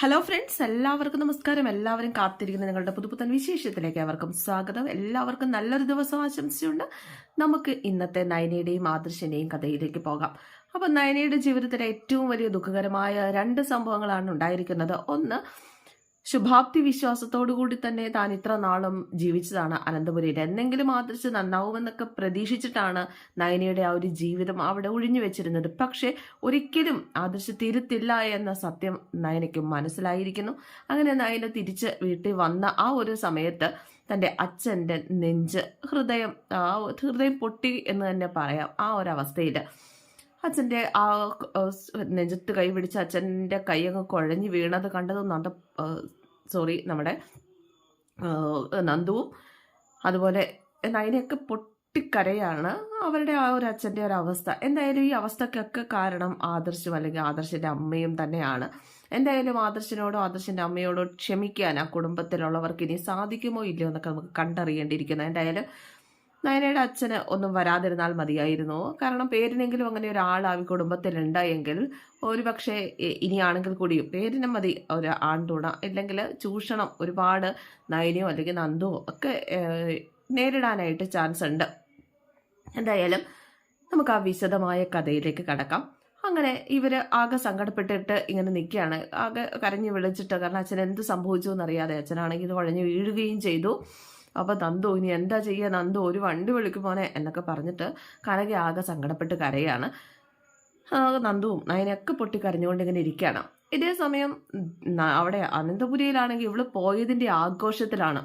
Hello friends എല്ലാവർക്കും നമസ്കാരം. എല്ലാവരും കാത്തിരിക്കുന്ന നിങ്ങളുടെ പുതുപുത്തൻ വിശേഷത്തിലേക്ക് അവർക്കും സ്വാഗതം. എല്ലാവർക്കും നല്ലൊരു ദിവസം ആശംസിച്ചുകൊണ്ട് നമുക്ക് ഇന്നത്തെ നയനയുടെയും ആദർശന്റെയും കഥയിലേക്ക് പോകാം. അപ്പം നയനയുടെ ജീവിതത്തിലെ ഏറ്റവും വലിയ ദുഃഖകരമായ രണ്ട് സംഭവങ്ങളാണ് ഉണ്ടായിരിക്കുന്നത്. ഒന്ന് ശുഭാപ്തി വിശ്വാസത്തോടു കൂടി തന്നെ താൻ ഇത്ര നാളും ജീവിച്ചതാണ് അനന്തപുരിയിൽ. എന്തെങ്കിലും ആദർശ് നന്നാവുമെന്നൊക്കെ പ്രതീക്ഷിച്ചിട്ടാണ് നയനയുടെ ആ ഒരു ജീവിതം അവിടെ ഒഴിഞ്ഞു വെച്ചിരുന്നത്. പക്ഷേ ഒരിക്കലും ആദർശ് തിരുത്തില്ല എന്ന സത്യം നയനയ്ക്ക് മനസ്സിലായിരിക്കുന്നു. അങ്ങനെ നയന തിരിച്ച് വീട്ടിൽ വന്ന ആ ഒരു സമയത്ത് തന്റെ അച്ഛന്റെ നെഞ്ച് ഹൃദയം ആ ഹൃദയം പൊട്ടി എന്ന് തന്നെ പറയാം ആ ഒരു അച്ഛന്റെ ആ നെഞ്ചത്ത് കൈ പിടിച്ച് അച്ഛന്റെ കൈ അങ്ങ് കുഴഞ്ഞു വീണത് കണ്ടത് നന്ദ സോറി നമ്മുടെ നന്ദുവും അതുപോലെ നയനയൊക്കെ പൊട്ടിക്കരയാണ് അവരുടെ ആ ഒരു അച്ഛന്റെ ഒരു അവസ്ഥ. എന്തായാലും ഈ അവസ്ഥക്കൊക്കെ കാരണം ആദർശം അല്ലെങ്കിൽ ആദർശന്റെ അമ്മയും തന്നെയാണ്. എന്തായാലും ആദർശനോടോ ആദർശന്റെ അമ്മയോടോ ക്ഷമിക്കാൻ ആ കുടുംബത്തിലുള്ളവർക്ക് ഇനി സാധിക്കുമോ ഇല്ലയോ എന്നൊക്കെ നമുക്ക് കണ്ടറിയേണ്ടിയിരിക്കുന്നത് എന്തായാലും നയനയുടെ അച്ഛന് ഒന്നും വരാതിരുന്നാൽ മതിയായിരുന്നു. കാരണം പേരിനെങ്കിലും അങ്ങനെ ഒരാൾ ആ കുടുംബത്തിലുണ്ടായെങ്കിൽ ഒരു പക്ഷേ ഇനിയാണെങ്കിൽ കൂടിയും പേരിനും മതി ഒരു ആൺതുണ. ഇല്ലെങ്കിൽ ചൂഷണം ഒരുപാട് നയനയോ അല്ലെങ്കിൽ നന്ദുവോ ഒക്കെ നേരിടാനായിട്ട് ചാൻസ് ഉണ്ട്. എന്തായാലും നമുക്ക് ആ വിശദമായ കഥയിലേക്ക് കടക്കാം. അങ്ങനെ ഇവർ ആകെ സങ്കടപ്പെട്ടിട്ട് ഇങ്ങനെ നിൽക്കുകയാണ്. ആകെ കരഞ്ഞു വിളിച്ചിട്ട് കാരണം അച്ഛൻ എന്ത് സംഭവിച്ചു എന്നറിയാതെ അച്ഛനാണെങ്കിൽ ഇത് വഴഞ്ഞു വീഴുകയും ചെയ്തു. അപ്പോൾ നന്ദു ഇനി എന്താ ചെയ്യുക നന്ദു ഒരു വണ്ടി വിളിക്കുമോനെ എന്നൊക്കെ പറഞ്ഞിട്ട് കരകെ ആകെ സങ്കടപ്പെട്ട് കരയാണ്. നന്ദുവും നയനൊക്കെ പൊട്ടി കരഞ്ഞുകൊണ്ട് ഇങ്ങനെ ഇരിക്കുകയാണ് ഇതേ സമയം അവിടെ അനന്തപുരിയിലാണെങ്കിൽ ഇവൾ പോയതിന്റെ ആഘോഷത്തിലാണ്.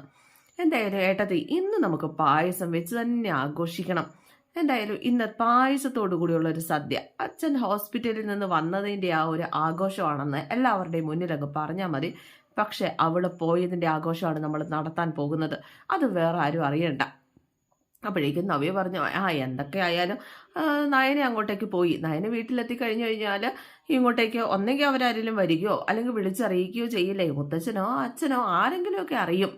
എന്തായാലും ഏട്ടത്തി ഇന്ന് നമുക്ക് പായസം വെച്ച് തന്നെ ആഘോഷിക്കണം. എന്തായാലും ഇന്ന് പായസത്തോടു കൂടിയുള്ള ഒരു സദ്യ. അച്ഛൻ ഹോസ്പിറ്റലിൽ നിന്ന് വന്നതിന്റെ ആ ഒരു ആഘോഷമാണെന്ന് എല്ലാവരുടെയും മുന്നിലങ്ങ് പറഞ്ഞാൽ മതി. പക്ഷെ അവൾ പോയതിന്റെ ആഘോഷമാണ് നമ്മൾ നടത്താൻ പോകുന്നത്. അത് വേറെ ആരും അറിയണ്ട. അപ്പോഴേക്കും നവ്യ പറഞ്ഞു ആ എന്തൊക്കെ ആയാലും നയനെ അങ്ങോട്ടേക്ക് പോയി. നയനെ വീട്ടിലെത്തി കഴിഞ്ഞു കഴിഞ്ഞാൽ ഇങ്ങോട്ടേക്ക് ഒന്നെങ്കിൽ അവരാരെങ്കിലും വരികയോ അല്ലെങ്കിൽ വിളിച്ചറിയിക്കുകയോ ചെയ്യില്ലേ? മുത്തച്ഛനോ അച്ഛനോ ആരെങ്കിലുമൊക്കെ അറിയും.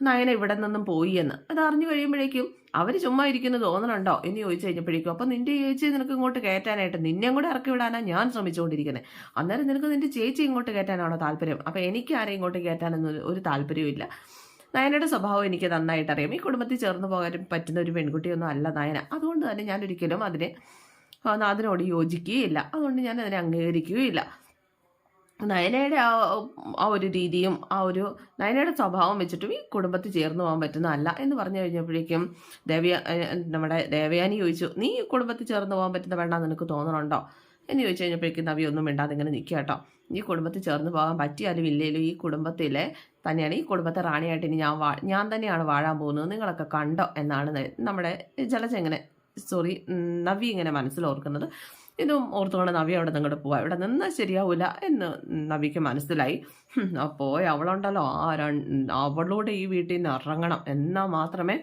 നയന ഇവിടെ നിന്നും പോയി എന്ന്. അത് അറിഞ്ഞു കഴിയുമ്പോഴേക്കും അവർ ചുമ്മാ ഇരിക്കുന്നു തോന്നണുണ്ടോ എന്ന് ചോദിച്ചു കഴിഞ്ഞപ്പോഴേക്കും അപ്പം നിന്റെ ചേച്ചി നിനക്ക് ഇങ്ങോട്ട് കയറ്റാനായിട്ട് നിന്നെ കൂടെ ഇറക്കി വിടാനാണ് ഞാൻ ശ്രമിച്ചുകൊണ്ടിരിക്കുന്നത് അന്നേരം നിനക്ക് നിന്റെ ചേച്ചി ഇങ്ങോട്ട് കയറ്റാനാണോ താല്പര്യം? അപ്പം എനിക്ക് ആരെയും ഇങ്ങോട്ട് കയറ്റാനൊന്നും ഒരു താല്പര്യമില്ല നയനയുടെ സ്വഭാവം എനിക്ക് നന്നായിട്ട് അറിയാം. ഈ കുടുംബത്തിൽ ചേർന്ന് പോകാൻ പറ്റുന്ന ഒരു പെൺകുട്ടിയൊന്നും അല്ല നയന. അതുകൊണ്ട് തന്നെ ഞാനൊരിക്കലും അതിനെ അതിനോട് യോജിക്കുകയില്ല. അതുകൊണ്ട് ഞാൻ അതിനെ അംഗീകരിക്കുകയില്ല. നയനയുടെ ആ ആ ഒരു രീതിയും ആ ഒരു നയനയുടെ സ്വഭാവം വെച്ചിട്ടും ഈ കുടുംബത്തിൽ ചേർന്ന് പോകാൻ പറ്റുന്നതല്ല എന്ന് പറഞ്ഞു കഴിഞ്ഞപ്പോഴേക്കും ദേവ്യ നമ്മുടെ ദേവയാനി ചോദിച്ചു നീ കുടുംബത്തിൽ ചേർന്ന് പോകാൻ പറ്റുന്ന വേണ്ട നിനക്ക് തോന്നണുണ്ടോ? എന്ന് ചോദിച്ചു കഴിഞ്ഞപ്പോഴേക്കും നവി ഒന്നും വേണ്ടാതെ ഇങ്ങനെ നിൽക്കുക കേട്ടോ. ഈ കുടുംബത്തിൽ ചേർന്ന് പോകാൻ പറ്റിയാലും ഇല്ലേലും ഈ കുടുംബത്തിലെ തന്നെയാണ് ഈ കുടുംബത്തെ റാണിയായിട്ട് ഇനി ഞാൻ വാ ഞാൻ തന്നെയാണ് വാഴാൻ പോകുന്നത്. നിങ്ങളൊക്കെ കണ്ടോ? എന്നാണ് നമ്മുടെ ജലജ സോറി നവി ഇങ്ങനെ മനസ്സിലോർക്കുന്നത് ഇതും ഓർത്തുകൊണ്ട് നവി അവിടെ നിങ്ങോട്ട് പോവാ. ഇവിടെ നിന്നാൽ ശരിയാവില്ല എന്ന് നവിക്ക് മനസ്സിലായി. അപ്പോൾ അവളുണ്ടല്ലോ ആ അവളോട് ഈ വീട്ടിൽ നിന്ന് ഇറങ്ങണം. എന്നാൽ മാത്രമേ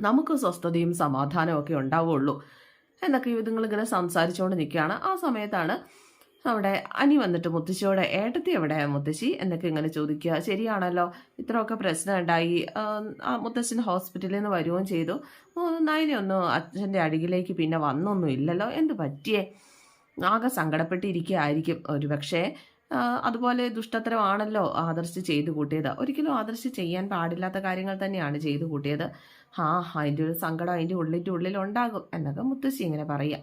നമുക്ക് സ്വസ്ഥതയും സമാധാനവും ഒക്കെ ഉണ്ടാവുള്ളൂ. എന്നൊക്കെ ഇതുങ്ങളിങ്ങനെ സംസാരിച്ചുകൊണ്ട് നിൽക്കുകയാണ് ആ സമയത്താണ് അവിടെ അനി വന്നിട്ട് മുത്തശ്ശിയോടെ ഏട്ടത്തി എവിടെ മുത്തശ്ശി? എന്നൊക്കെ ഇങ്ങനെ ചോദിക്കുക. ശരിയാണല്ലോ ഇത്രയൊക്കെ പ്രശ്നം ഉണ്ടായി. മുത്തശ്ശൻ ഹോസ്പിറ്റലിൽ നിന്ന് വരുകയും ചെയ്തു. നയനൊന്നും അച്ഛന്റെ അടിയിലേക്ക് പിന്നെ വന്നൊന്നും ഇല്ലല്ലോ. എന്ത് പറ്റിയേ? ആകെ സങ്കടപ്പെട്ടിരിക്കുകയായിരിക്കും ഒരുപക്ഷെ അതുപോലെ ദുഷ്ടത്തരമാണല്ലോ ആദർശ് ചെയ്തു കൂട്ടിയത്. ഒരിക്കലും ആദർശ് ചെയ്യാൻ പാടില്ലാത്ത കാര്യങ്ങൾ തന്നെയാണ് ചെയ്തു കൂട്ടിയത്. ആ അതിന്റെ ഒരു സങ്കടം അതിന്റെ ഉള്ളിന്റെ ഉള്ളിൽ ഉണ്ടാകും എന്നൊക്കെ മുത്തശ്ശി ഇങ്ങനെ പറയാം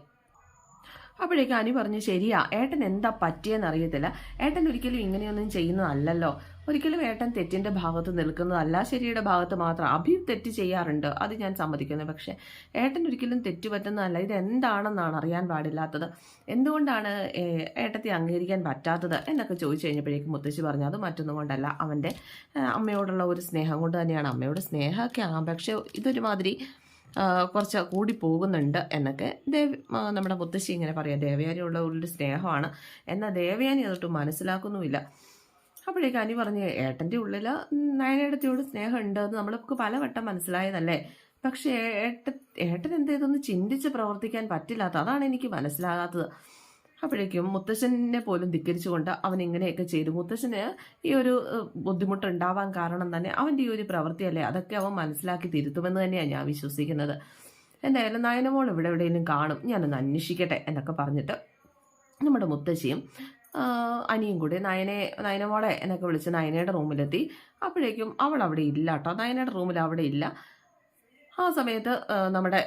അപ്പോഴേക്കും അനി പറഞ്ഞു ശരിയാ ഏട്ടൻ എന്താ പറ്റിയെന്ന് അറിയത്തില്ല. ഏട്ടൻ ഒരിക്കലും ഇങ്ങനെയൊന്നും ചെയ്യുന്നതല്ലല്ലോ. ഒരിക്കലും ഏട്ടൻ തെറ്റിന്റെ ഭാഗത്ത് നിൽക്കുന്നതല്ല. ശരിയുടെ ഭാഗത്ത് മാത്രം അഭി തെറ്റ് ചെയ്യാറുണ്ട്. അത് ഞാൻ സമ്മതിക്കുന്നു. പക്ഷെ ഏട്ടൻ ഒരിക്കലും തെറ്റ് പറ്റുന്നതല്ല. ഇത് എന്താണെന്നാണ് അറിയാൻ പാടില്ലാത്തത്. എന്തുകൊണ്ടാണ് ഏട്ടത്തെ അംഗീകരിക്കാൻ പറ്റാത്തത് എന്നൊക്കെ ചോദിച്ചു കഴിഞ്ഞപ്പോഴേക്കും മുത്തശ്ശി പറഞ്ഞു അത് മറ്റൊന്നും കൊണ്ടല്ല. അവന്റെ അമ്മയോടുള്ള ഒരു സ്നേഹം കൊണ്ട് തന്നെയാണ്. അമ്മയോട് സ്നേഹമൊക്കെ ആകാം. പക്ഷെ ഇതൊരുമാതിരി കുറച്ച് കൂടി പോകുന്നുണ്ട് എന്നൊക്കെ ദേവി നമ്മുടെ മുത്തശ്ശി ഇങ്ങനെ പറയാം ദേവയാനിയുള്ള ഒരു സ്നേഹമാണ്. എന്നാൽ ദേവയാനി അതൊട്ട് മനസ്സിലാക്കുന്നുമില്ല. അപ്പോഴേക്കും അനി പറഞ്ഞ് ഏട്ടന്റെ ഉള്ളിൽ നയനേടത്തിയോട് സ്നേഹമുണ്ട് എന്ന് നമ്മൾക്ക് പലവട്ടം മനസ്സിലായതല്ലേ? പക്ഷേ ഏട്ട ഏട്ടൻ എന്ത് ചിന്തിച്ച് പ്രവർത്തിക്കാൻ പറ്റില്ലാത്ത അതാണ് എനിക്ക് മനസ്സിലാകാത്തത്. അപ്പോഴേക്കും മുത്തശ്ശനെ പോലും ധിക്കരിച്ചുകൊണ്ട് അവൻ ഇങ്ങനെയൊക്കെ ചെയ്തു. മുത്തശ്ശന് ഈ ഒരു ബുദ്ധിമുട്ടുണ്ടാവാൻ കാരണം തന്നെ അവന്റെ ഈ ഒരു പ്രവൃത്തിയല്ലേ? അതൊക്കെ അവൻ മനസ്സിലാക്കി തിരുത്തുമെന്ന് തന്നെയാണ് ഞാൻ വിശ്വസിക്കുന്നത്. എന്തായാലും നയനമോൾ ഇവിടെ എവിടെയെങ്കിലും കാണും. ഞാനൊന്ന് അന്വേഷിക്കട്ടെ എന്നൊക്കെ പറഞ്ഞിട്ട് നമ്മുടെ മുത്തശ്ശിയും അനിയും കൂടി നയനെ നയനമോളെ എന്നൊക്കെ വിളിച്ച് നയനയുടെ റൂമിലെത്തി. അപ്പോഴേക്കും അവൾ അവിടെ ഇല്ല കേട്ടോ. നയനയുടെ റൂമിൽ അവിടെ ഇല്ല. ആ സമയത്ത് നമ്മുടെ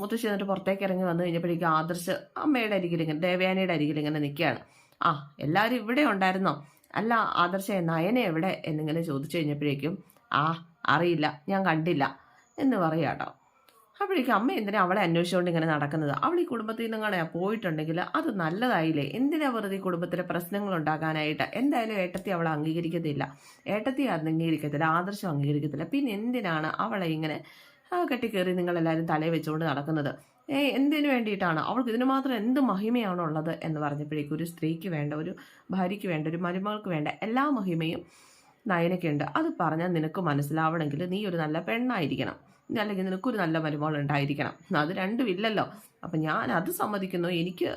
മുത്തശ്ശി എന്നിട്ട് പുറത്തേക്ക് ഇറങ്ങി വന്നു കഴിഞ്ഞപ്പോഴേക്കും ആദർശ് അമ്മയുടെ അരികിൽ ഇങ്ങനെ ദേവയാനിയുടെ അരികിൽ ഇങ്ങനെ നിൽക്കുകയാണ്. ആ എല്ലാവരും ഇവിടെ ഉണ്ടായിരുന്നോ? അല്ല ആദർശ നയന എവിടെ? എന്നിങ്ങനെ ചോദിച്ചു കഴിഞ്ഞപ്പോഴേക്കും ആ അറിയില്ല ഞാൻ കണ്ടില്ല എന്ന് പറയാം കേട്ടോ. അപ്പോഴേക്കും അമ്മ എന്തിനാ അവളെ അന്വേഷിച്ചുകൊണ്ട് ഇങ്ങനെ നടക്കുന്നത്? അവൾ ഈ കുടുംബത്തിൽ നിന്നങ്ങളെ പോയിട്ടുണ്ടെങ്കിൽ അത് നല്ലതായില്ലേ? എന്തിനാ വെറുതെ കുടുംബത്തിലെ പ്രശ്നങ്ങൾ ഉണ്ടാക്കാനായിട്ട് എന്തായാലും ഏട്ടത്തി അവളെ അംഗീകരിക്കത്തില്ല. ഏട്ടത്തി അംഗീകരിക്കത്തില്ല ആദർശം അംഗീകരിക്കത്തില്ല. പിന്നെ എന്തിനാണ് അവളെ ഇങ്ങനെ ആ കെട്ടിക്കേറി നിങ്ങളെല്ലാവരും തലയിൽ വെച്ചുകൊണ്ട് നടക്കുന്നത്. ഏ എന്തിനു വേണ്ടിയിട്ടാണ്? അവൾക്ക് ഇതിന് മാത്രം എന്ത് മഹിമയാണോ ഉള്ളത് എന്ന് പറഞ്ഞപ്പോഴേക്കും ഒരു സ്ത്രീക്ക് വേണ്ട ഒരു ഭാര്യയ്ക്ക് വേണ്ട ഒരു മരുമകൾക്ക് വേണ്ട എല്ലാ മഹിമയും നയനയ്ക്കുണ്ട്. അത് പറഞ്ഞാൽ നിനക്ക് മനസ്സിലാവണമെങ്കിൽ നീ ഒരു നല്ല പെണ്ണായിരിക്കണം. അല്ലെങ്കിൽ നിനക്കൊരു നല്ല മരുമകൾ ഉണ്ടായിരിക്കണം. അത് രണ്ടും ഇല്ലല്ലോ. അപ്പം ഞാൻ അത് സമ്മതിക്കുന്നു. എനിക്ക്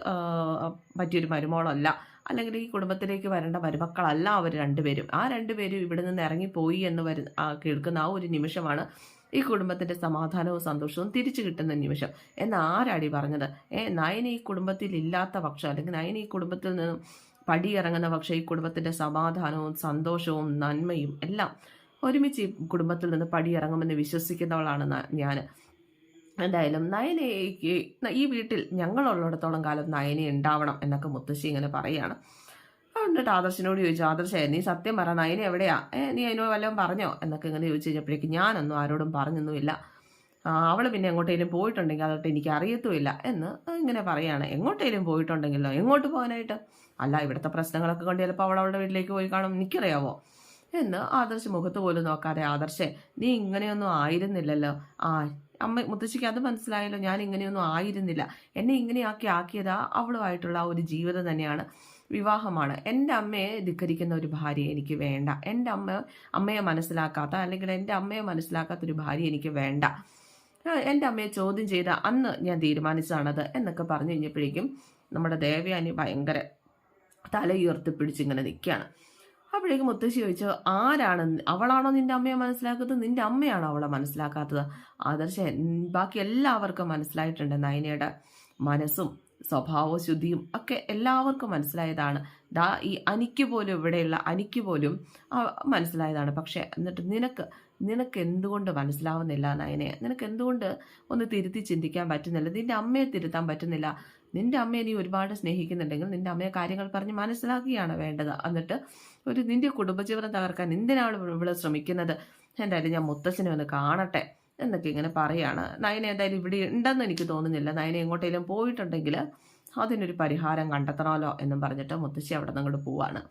പറ്റിയൊരു മരുമകളല്ല. അല്ലെങ്കിൽ ഈ കുടുംബത്തിലേക്ക് വരേണ്ട മരുമക്കളല്ല അവർ രണ്ടുപേരും. ആ രണ്ടുപേരും ഇവിടെ നിന്ന് ഇറങ്ങിപ്പോയി എന്ന് വരുന്ന കേൾക്കുന്ന ആ ഒരു നിമിഷമാണ് ഈ കുടുംബത്തിന്റെ സമാധാനവും സന്തോഷവും തിരിച്ചു കിട്ടുന്ന നിമിഷം. എന്ന് ആരാടി പറഞ്ഞത്? ഏ നയന ഈ കുടുംബത്തിൽ ഇല്ലാത്ത പക്ഷം അല്ലെങ്കിൽ നയന ഈ കുടുംബത്തിൽ നിന്നും പടിയിറങ്ങുന്ന പക്ഷം ഈ കുടുംബത്തിന്റെ സമാധാനവും സന്തോഷവും നന്മയും എല്ലാം ഒരുമിച്ച് ഈ കുടുംബത്തിൽ നിന്ന് പടിയിറങ്ങുമെന്ന് വിശ്വസിക്കുന്നവളാണ് ഞാൻ എന്തായാലും നയനയ്ക്ക് ഈ വീട്ടിൽ ഞങ്ങളുള്ളിടത്തോളം കാലം നയന ഉണ്ടാവണം എന്നൊക്കെ മുത്തശ്ശി ഇങ്ങനെ പറയാണ്. എന്നിട്ട് ആദർശനോട് ചോദിച്ചു ആദർശേ നീ സത്യം പറ നയന എവിടെയാ? ഏ നീ അതിനോട് വല്ലതും പറഞ്ഞോ? എന്നൊക്കെ ഇങ്ങനെ ചോദിച്ചു കഴിഞ്ഞപ്പോഴേക്കും ഞാനൊന്നും ആരോടും പറഞ്ഞൊന്നുമില്ല. അവൾ പിന്നെ എങ്ങോട്ടേലും പോയിട്ടുണ്ടെങ്കിൽ അതൊട്ട് എനിക്ക് അറിയത്തുമില്ല എന്ന് ഇങ്ങനെ പറയാണ്. എങ്ങോട്ടേലും പോയിട്ടുണ്ടെങ്കിലോ? എങ്ങോട്ട് പോകാനായിട്ട്? അല്ല ഇവിടുത്തെ പ്രശ്നങ്ങളൊക്കെ കൊണ്ട് ചിലപ്പോൾ അവൾ അവളുടെ വീട്ടിലേക്ക് പോയി കാണും. എനിക്കറിയാവോ? എന്ന് ആദർശ് മുഖത്ത് പോലും നോക്കാതെ ആദർശേ നീ ഇങ്ങനെയൊന്നും ആയിരുന്നില്ലല്ലോ. ആ അമ്മ മുത്തശ്ശിക്ക് അത് മനസ്സിലായല്ലോ. ഞാൻ ഇങ്ങനെയൊന്നും ആയിരുന്നില്ല. എന്നെ ഇങ്ങനെയാക്കി ആക്കിയത് അവളുമായിട്ടുള്ള ആ ഒരു ജീവിതം തന്നെയാണ്. വിവാഹമാണ്. എന്റെ അമ്മയെ ധിക്കരിക്കുന്ന ഒരു ഭാര്യ എനിക്ക് വേണ്ട. എന്റെ അമ്മ അമ്മയെ മനസ്സിലാക്കാത്ത അല്ലെങ്കിൽ എന്റെ അമ്മയെ മനസ്സിലാക്കാത്ത ഒരു ഭാര്യ എനിക്ക് വേണ്ട. എന്റെ അമ്മയെ ചോദ്യം ചെയ്ത അന്ന് ഞാൻ തീരുമാനിച്ചതാണത് എന്നൊക്കെ പറഞ്ഞു കഴിഞ്ഞപ്പോഴേക്കും നമ്മുടെ ദേവയാനി ഭയങ്കര തല ഉയർത്തി പിടിച്ചിങ്ങനെ നിൽക്കുകയാണ്. അപ്പോഴേക്കും മുത്തശ്ശി ചോദിച്ചു ആരാണ്? അവളാണോ നിന്റെ അമ്മയെ മനസ്സിലാക്കുന്നത് നിന്റെ അമ്മയാണോ അവളെ മനസ്സിലാക്കാത്തത്? ആദർശ ബാക്കി എല്ലാവർക്കും മനസ്സിലായിട്ടുണ്ട് നയനയുടെ മനസ്സും സ്വഭാവ ശുദ്ധിയും ഒക്കെ എല്ലാവർക്കും മനസ്സിലായതാണ്. ദാ ഈ അനിക്ക് പോലും ഇവിടെയുള്ള അനിക്ക് പോലും മനസ്സിലായതാണ്. പക്ഷേ എന്നിട്ട് നിനക്ക് നിനക്ക് എന്തുകൊണ്ട് മനസ്സിലാവുന്നില്ല നയനെ? നിനക്ക് എന്തുകൊണ്ട് ഒന്ന് തിരുത്തി ചിന്തിക്കാൻ പറ്റുന്നില്ല? നിന്റെ അമ്മയെ തിരുത്താൻ പറ്റുന്നില്ല. നിന്റെ അമ്മയെ നീ ഒരുപാട് സ്നേഹിക്കുന്നുണ്ടെങ്കിൽ നിന്റെ അമ്മയെ കാര്യങ്ങൾ പറഞ്ഞ് മനസ്സിലാക്കുകയാണ് വേണ്ടത്. എന്നിട്ട് ഒരു നിന്റെ കുടുംബജീവനം തകർക്കാൻ എന്തിനാണ് ഇവിടെ ശ്രമിക്കുന്നത്? എന്തായാലും ഞാൻ മുത്തച്ഛനെ ഒന്ന് കാണട്ടെ. എന്നൊക്കെ ഇങ്ങനെ പറയാണ്. നയന എന്തായാലും ഇവിടെ ഉണ്ടെന്ന് എനിക്ക് തോന്നുന്നില്ല. നയന എങ്ങോട്ടേലും പോയിട്ടുണ്ടെങ്കിൽ അതിനൊരു പരിഹാരം കണ്ടെത്തണമല്ലോ എന്നും പറഞ്ഞിട്ട് മുത്തശ്ശി അവിടെ നിന്ന് പോവാണ്.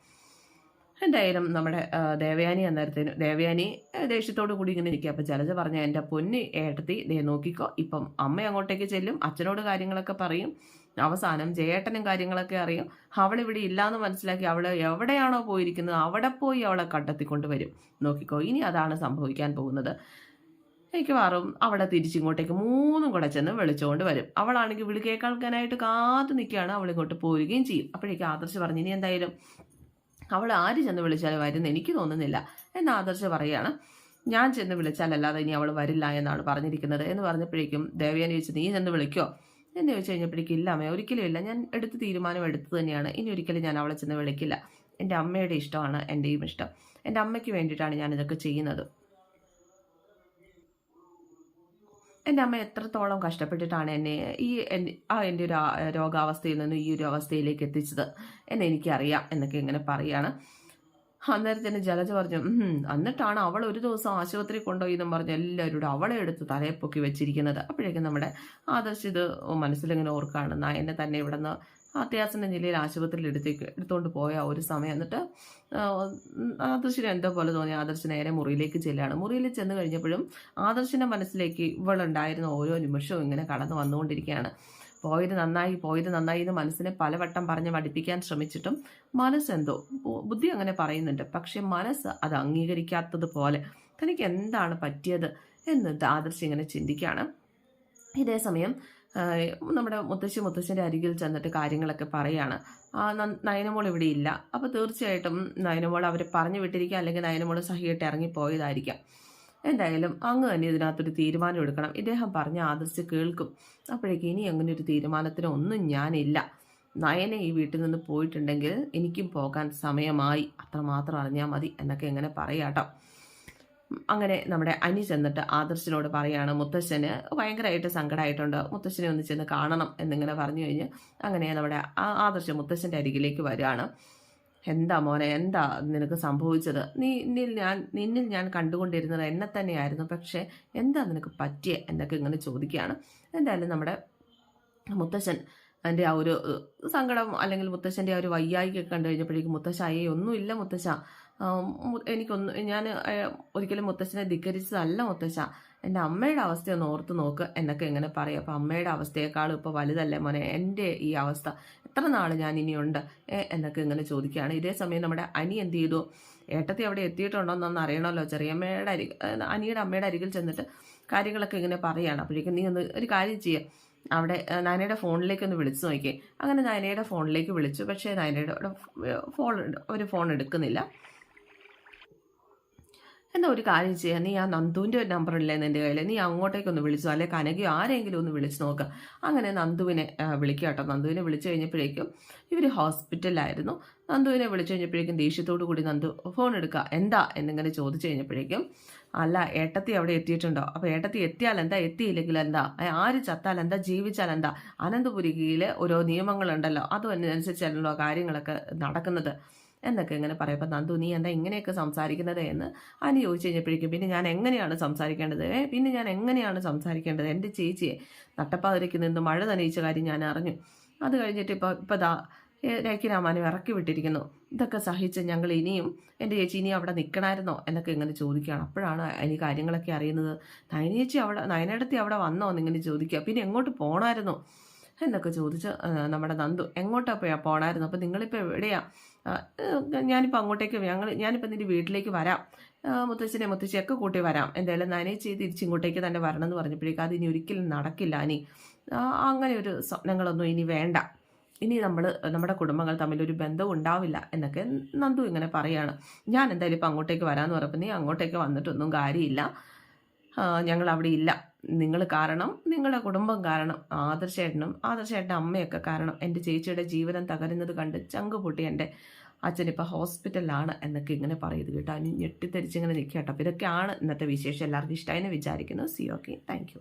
എന്തായാലും നമ്മുടെ ദേവയാനി അന്നേരത്തേന് ദേവയാനി ദേഷ്യത്തോട് കൂടി ഇങ്ങനെ ഇരിക്കുക അപ്പം ജലജ പറഞ്ഞ എന്റെ പൊന്നി ഏട്ടത്തി ദേ നോക്കിക്കോ ഇപ്പം അമ്മ അങ്ങോട്ടേക്ക് ചെല്ലും അച്ഛനോട് കാര്യങ്ങളൊക്കെ പറയും അവസാനം ജയേട്ടനും കാര്യങ്ങളൊക്കെ അറിയും. അവൾ ഇവിടെ ഇല്ലാന്ന് മനസ്സിലാക്കി അവൾ എവിടെയാണോ പോയിരിക്കുന്നത് അവിടെ പോയി അവളെ കണ്ടെത്തിക്കൊണ്ട് വരും. നോക്കിക്കോ ഇനി അതാണ് സംഭവിക്കാൻ പോകുന്നത്. മിക്കവാറും അവിടെ തിരിച്ചിങ്ങോട്ടേക്ക് മൂന്നും കൂടെ ചെന്ന് വിളിച്ചുകൊണ്ട് വരും. അവളാണെങ്കിൽ വിളി കേൾക്കാനായിട്ട് കാത്തു നിൽക്കുകയാണ്. അവളിങ്ങോട്ട് പോരുകയും ചെയ്യും. അപ്പോഴേക്കും ആദർശ് പറഞ്ഞു ഇനി എന്തായാലും അവൾ ആര് ചെന്ന് വിളിച്ചാലും വരുന്ന എനിക്ക് തോന്നുന്നില്ല. എന്ന് ആദർശ് പറയുകയാണ്. ഞാൻ ചെന്ന് വിളിച്ചാലല്ലാതെ ഇനി അവൾ വരില്ല എന്നാണ് പറഞ്ഞിരിക്കുന്നത്. എന്ന് പറഞ്ഞപ്പോഴേക്കും ദേവയാനി ചോദിച്ചു നീ ചെന്ന് വിളിക്കോ? എന്ന് ചോദിച്ചു കഴിഞ്ഞപ്പോഴേക്കും ഇല്ല അമ്മ ഒരിക്കലും ഇല്ല. ഞാൻ എടുത്ത തീരുമാനം എടുത്തു തന്നെയാണ്. ഇനി ഒരിക്കലും ഞാൻ അവളെ ചെന്ന് വിളിക്കില്ല. എന്റെ അമ്മയുടെ ഇഷ്ടമാണ് എന്റെയും ഇഷ്ടം. എന്റെ അമ്മയ്ക്ക് വേണ്ടിയിട്ടാണ് ഞാൻ ഇതൊക്കെ ചെയ്യുന്നത്. എന്റെ അമ്മ എത്രത്തോളം കഷ്ടപ്പെട്ടിട്ടാണ് എന്നെ ഈ ആ എന്റെ ഒരു രോഗാവസ്ഥയിൽ നിന്ന് ഈ ഒരു അവസ്ഥയിലേക്ക് എത്തിച്ചത് എന്ന് എനിക്കറിയാം എന്നൊക്കെ ഇങ്ങനെ പറയാണ്. തന്നെ ജലജ പറഞ്ഞു "ഉം, എന്നിട്ടാണ് അവൾ ഒരു ദിവസം ആശുപത്രി കൊണ്ടുപോയി എന്നും പറഞ്ഞ് എല്ലാവരോടും അവളെ എടുത്ത് തലയെ പൊക്കി വെച്ചിരിക്കുന്നത്. അപ്പോഴേക്കും നമ്മുടെ ആദർശ് ഇത് മനസ്സിലിങ്ങനെ ഓർക്കാണ് നായനെ തന്നെ ഇവിടെ നിന്ന് അത്യാസന്ന നിലയിൽ ആശുപത്രിയിൽ എടുത്തേക്ക് എടുത്തുകൊണ്ട് പോയ ഒരു സമയം. എന്നിട്ട് ആദർശിന് എന്തോ പോലെ തോന്നി. ആദർശ് നേരെ മുറിയിലേക്ക് ചെല്ലുകയാണ് മുറിയിൽ ചെന്ന് കഴിഞ്ഞപ്പോഴും ആദർശിന്റെ മനസ്സിലേക്ക് ഇവളുണ്ടായിരുന്ന ഓരോ നിമിഷവും ഇങ്ങനെ കടന്നു വന്നുകൊണ്ടിരിക്കുകയാണ്. പോയത് നന്നായി പോയത് നന്നായി എന്ന് മനസ്സിനെ പലവട്ടം പറഞ്ഞ് പഠിപ്പിക്കാൻ ശ്രമിച്ചിട്ടും മനസ്സെന്തോ ബുദ്ധി അങ്ങനെ പറയുന്നുണ്ട്. പക്ഷെ മനസ്സ് അത് അംഗീകരിക്കാത്തത് പോലെ തനിക്ക് എന്താണ് പറ്റിയത് എന്ന് ആദർശ് ഇങ്ങനെ ചിന്തിക്കുകയാണ്. ഇതേ സമയം ആ, നമ്മുടെ മുത്തശ്ശി മുത്തശ്ശന്റെ അരികിൽ ചെന്നിട്ട് കാര്യങ്ങളൊക്കെ പറയാണ്. നയനമോൾ ഇവിടെ ഇല്ല. അപ്പോൾ തീർച്ചയായിട്ടും നയനമോൾ അവരെ പറഞ്ഞു വിട്ടിരിക്കുക അല്ലെങ്കിൽ നയനമോൾ സഹിയായിട്ട് ഇറങ്ങിപ്പോയതായിരിക്കാം. എന്തായാലും അങ്ങ് തന്നെ ഇതിനകത്തൊരു തീരുമാനം എടുക്കണം. ഇദ്ദേഹം പറഞ്ഞ ആദർശ് കേൾക്കും. അപ്പോഴേക്കും ഇനി അങ്ങനെ ഒരു തീരുമാനത്തിന് ഒന്നും ഞാനില്ല. നയനെ ഈ വീട്ടിൽ നിന്ന് പോയിട്ടുണ്ടെങ്കിൽ എനിക്കും പോകാൻ സമയമായി. അത്രമാത്രം അറിഞ്ഞാൽ മതി എന്നൊക്കെ എങ്ങനെ പറയാട്ടോ. അങ്ങനെ നമ്മുടെ അനി ചെന്നിട്ട് ആദർശിനോട് പറയാണ് മുത്തശ്ശന് ഭയങ്കരമായിട്ട് സങ്കടമായിട്ടുണ്ട് മുത്തശ്ശനെ ഒന്ന് ചെന്ന് കാണണം എന്നിങ്ങനെ പറഞ്ഞു കഴിഞ്ഞ് അങ്ങനെ നമ്മുടെ ആദർശ് മുത്തശ്ശന്റെ അരികിലേക്ക് വരികയാണ്. എന്താ മോനെ എന്താ നിനക്ക് സംഭവിച്ചത്? നീ നിന്നിൽ ഞാൻ നിന്നിൽ ഞാൻ കണ്ടുകൊണ്ടിരുന്നത് എന്നെ തന്നെയായിരുന്നു. പക്ഷേ എന്താ നിനക്ക് പറ്റിയ? എന്നൊക്കെ ഇങ്ങനെ ചോദിക്കുകയാണ്. എന്തായാലും നമ്മുടെ മുത്തശ്ശൻ എന്റെ ആ ഒരു സങ്കടം അല്ലെങ്കിൽ മുത്തശ്ശന്റെ ആ ഒരു വയ്യായിക്കൊക്കെ കണ്ടു കഴിഞ്ഞപ്പോഴേക്കും മുത്തശ്ശ അയ്യേ ഒന്നുമില്ല മുത്തശ്ശ. എനിക്കൊന്നും ഞാൻ ഒരിക്കലും മുത്തശ്ശനെ ധിക്കരിച്ചതല്ല മുത്തശ്ശ. എന്റെ അമ്മയുടെ അവസ്ഥ ഒന്ന് ഓർത്ത് നോക്ക് എന്നൊക്കെ എങ്ങനെ പറയും. അപ്പം അമ്മയുടെ അവസ്ഥയെക്കാളും ഇപ്പോൾ വലുതല്ലേ മോനെ? എന്റെ ഈ അവസ്ഥ. എത്ര നാൾ ഞാൻ ഇനിയുണ്ട് എന്നൊക്കെ ഇങ്ങനെ ചോദിക്കുകയാണ്. ഇതേ സമയം നമ്മുടെ അനി എന്ത് ചെയ്തു? ഏട്ടത്തി അവിടെ എത്തിയിട്ടുണ്ടോ എന്നൊന്ന് അറിയണമല്ലോ ചെറിയമ്മയുടെ അരി അനിയുടെ അമ്മയുടെ അരികിൽ ചെന്നിട്ട് കാര്യങ്ങളൊക്കെ ഇങ്ങനെ പറയുകയാണ് അപ്പോഴേക്കും നീ ഒന്ന് ഒരു കാര്യം ചെയ്യുക അവിടെ നയനയുടെ ഫോണിലേക്ക് ഒന്ന് വിളിച്ചു നോക്കിയേ അങ്ങനെ നയനയുടെ ഫോണിലേക്ക് വിളിച്ചു. പക്ഷേ നയനയുടെ ഫോൺ ഒരു ഫോൺ എടുക്കുന്നില്ല. എന്നാ ഒരു കാര്യം ചെയ്യാം? നീ ആ നന്ദുവിന്റെ ഇല്ലേ നിന്റെ കയ്യിൽ നീ അങ്ങോട്ടേക്കൊന്ന് വിളിച്ചോ. അല്ലെ കനകയോ ആരെങ്കിലും ഒന്ന് വിളിച്ച് നോക്കുക അങ്ങനെ നന്ദുവിനെ വിളിക്കുക കേട്ടോ. നന്ദുവിനെ വിളിച്ചു കഴിഞ്ഞപ്പോഴേക്കും ഇവർ ഹോസ്പിറ്റലിലായിരുന്നു. നന്ദുവിനെ വിളിച്ചു കഴിഞ്ഞപ്പോഴേക്കും ദേഷ്യത്തോടു കൂടി നന്ദു ഫോൺ എടുക്കുക എന്താ? എന്നിങ്ങനെ ചോദിച്ചു കഴിഞ്ഞപ്പോഴേക്കും അല്ല ഏട്ടത്തി അവിടെ എത്തിയിട്ടുണ്ടോ? അപ്പോൾ ഏട്ടത്തി എത്തിയാൽ എന്താ? എത്തിയില്ലെങ്കിൽ എന്താ? ആര് ചത്താൽ എന്താ? ജീവിച്ചാൽ എന്താ? അനന്തപുരികയിലെ ഓരോ നിയമങ്ങളുണ്ടല്ലോ. അതും അനുസരിച്ചല്ലോ കാര്യങ്ങളൊക്കെ നടക്കുന്നത്. എന്നൊക്കെ ഇങ്ങനെ പറയുമ്പോൾ നന്ദു നീ എന്താ ഇങ്ങനെയൊക്കെ സംസാരിക്കുന്നത്? എന്ന് അനി ചോദിച്ചു കഴിഞ്ഞപ്പോഴേക്കും പിന്നെ ഞാൻ എങ്ങനെയാണ് സംസാരിക്കേണ്ടത്? പിന്നെ ഞാൻ എങ്ങനെയാണ് സംസാരിക്കേണ്ടത്? എന്റെ ചേച്ചിയെ നട്ടപ്പാതിരയ്ക്ക് നിന്ന് മഴ നനയിച്ച കാര്യം ഞാൻ അറിഞ്ഞു. അത് കഴിഞ്ഞിട്ട് ഇപ്പോൾ ഇപ്പോൾ ദാ രേഖിരാമാനെ ഇറക്കി വിട്ടിരിക്കുന്നു. ഇതൊക്കെ സഹിച്ച് ഞങ്ങൾ ഇനിയും എന്റെ ചേച്ചി ഇനി അവിടെ നിൽക്കണമായിരുന്നോ എന്നൊക്കെ ഇങ്ങനെ ചോദിക്കുകയാണ്. അപ്പോഴാണ് അതിന് കാര്യങ്ങളൊക്കെ അറിയുന്നത്. നയനേച്ചി അവിടെ നയനടത്തി അവിടെ വന്നോ? എന്നിങ്ങനെ ചോദിക്കുക. പിന്നെ എങ്ങോട്ട് പോകണമായിരുന്നോ എന്നൊക്കെ ചോദിച്ച് നമ്മുടെ നന്ദു എങ്ങോട്ടാണ് പോയാൽ പോകണമായിരുന്നു അപ്പോൾ നിങ്ങളിപ്പോൾ എവിടെയാ? ആ, ഏഹ്, ഞാനിപ്പോൾ അങ്ങോട്ടേക്ക് ഞങ്ങൾ ഞാനിപ്പോൾ നിന്റെ വീട്ടിലേക്ക് വരാം. മുത്തച്ഛനെ മുത്തശ്ശിയൊക്കെ കൂട്ടി വരാം. എന്തായാലും നനയിച്ച് തിരിച്ചിങ്ങോട്ടേക്ക് തന്നെ വരണം എന്ന് പറഞ്ഞപ്പോഴേക്കും അത് ഇനി ഒരിക്കലും നടക്കില്ല ഇനി. അങ്ങനെ ഒരു സ്വപ്നങ്ങളൊന്നും ഇനി വേണ്ട. ഇനി നമ്മൾ നമ്മുടെ കുടുംബങ്ങൾ തമ്മിൽ ഒരു ബന്ധം ഉണ്ടാവില്ല എന്നൊക്കെ നന്ദു ഇങ്ങനെ പറയാണ്. ഞാൻ എന്തായാലും ഇപ്പം അങ്ങോട്ടേക്ക് വരാമെന്ന് പറഞ്ഞപ്പോൾ നീ അങ്ങോട്ടേക്ക് വന്നിട്ടൊന്നും കാര്യമില്ല. ഞങ്ങൾ അവിടെ ഇല്ല. നിങ്ങൾ കാരണം നിങ്ങളുടെ കുടുംബം കാരണം ആദർശേട്ടനും ആദർശേട്ടന്റെ അമ്മയൊക്കെ കാരണം എന്റെ ചേച്ചിയുടെ ജീവിതം തകരുന്നത് കണ്ട് ചങ്ക് പൊട്ടി എന്റെ അച്ഛൻ ഇപ്പോൾ ഹോസ്പിറ്റലിലാണ് എന്നൊക്കെ ഇങ്ങനെ പറയുന്നത് കേട്ടോ. ഞെട്ടിത്തെരിച്ചിങ്ങനെ നിൽക്കുക കേട്ടോ. അപ്പോൾ ഇതൊക്കെയാണ് ഇന്നത്തെ വിശേഷം. എല്ലാവർക്കും ഇഷ്ടമായി വിചാരിക്കുന്നു. C okay thank